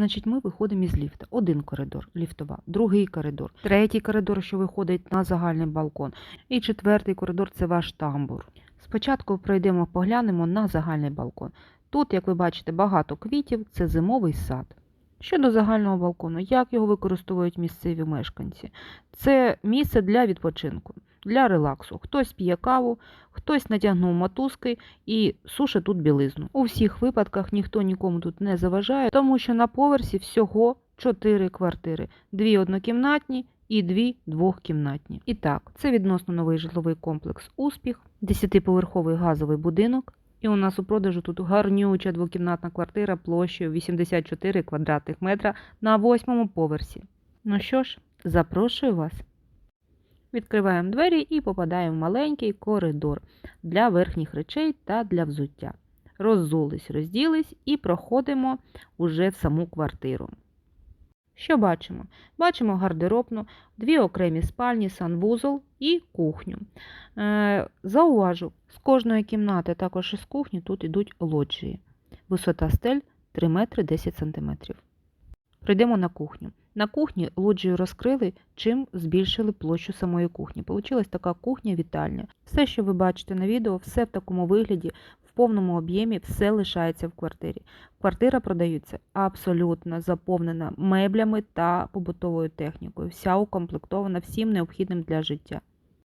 Значить, ми виходимо із ліфта. Один коридор ліфтова, другий коридор, третій коридор, що виходить на загальний балкон, і четвертий коридор це ваш тамбур. Спочатку пройдемо, поглянемо на загальний балкон. Тут, як ви бачите, багато квітів, це зимовий сад. Щодо загального балкону, як його використовують місцеві мешканці? Це місце для відпочинку, для релаксу. Хтось п'є каву, хтось натягнув мотузки і сушить тут білизну. У всіх випадках ніхто нікому тут не заважає, тому що на поверсі всього 4 квартири: дві однокімнатні і дві двохкімнатні. І так, це відносно новий житловий комплекс Успіх, 10-поверховий газовий будинок. І у нас у продажу тут гарнюча двокімнатна квартира площею 84 квадратних метра на восьмому поверсі. Ну що ж, запрошую вас. Відкриваємо двері і попадаємо в маленький коридор для верхніх речей та для взуття. Роззулись, розділись і проходимо уже в саму квартиру. Що бачимо? Бачимо гардеробну, дві окремі спальні, санвузол і кухню. Е, зауважу, з кожної кімнати, також із кухні, тут ідуть лоджії. Висота стель 3 метри 10 сантиметрів. Прийдемо на кухню. На кухні лоджію розкрили, чим збільшили площу самої кухні. Получилась така кухня-вітальня. Все, що ви бачите на відео, все в такому вигляді, в повному об'ємі, все лишається в квартирі. Квартира продається абсолютно заповнена меблями та побутовою технікою. Вся укомплектована всім необхідним для життя.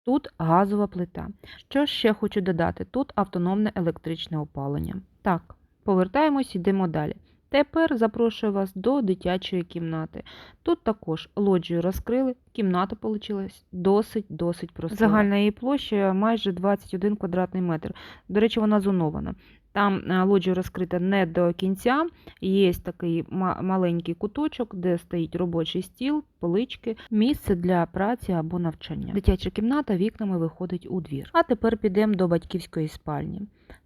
Тут газова плита. Що ще хочу додати? Тут автономне електричне опалення. Так, повертаємось, йдемо далі. Тепер запрошую вас до дитячої кімнати. Тут також лоджію розкрили, кімната вийшла досить-досить проста. Загальна її площа майже 21 квадратний метр. До речі, вона зонована. Там е, лоджія розкрита не до кінця, є такий маленький куточок, де стоїть робочий стіл, полички, місце для праці або навчання. Дитяча кімната вікнами виходить у двір. А тепер підемо до батьківської спальні.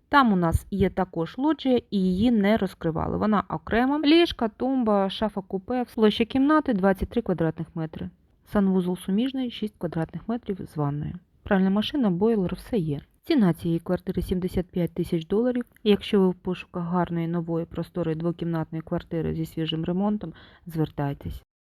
Там у нас є також лоджія, і її не розкривали. Вона окрема. Ліжка, тумба, шафа купе. Площа кімнати 23 квадратних метри. Санвузол суміжний 6 квадратних метрів з ванною. Пральна машина, бойлер, все є. Ціна цієї квартири 75 тисяч доларів. Якщо ви в пошуках гарної нової просторої двокімнатної квартири зі свіжим ремонтом, звертайтесь.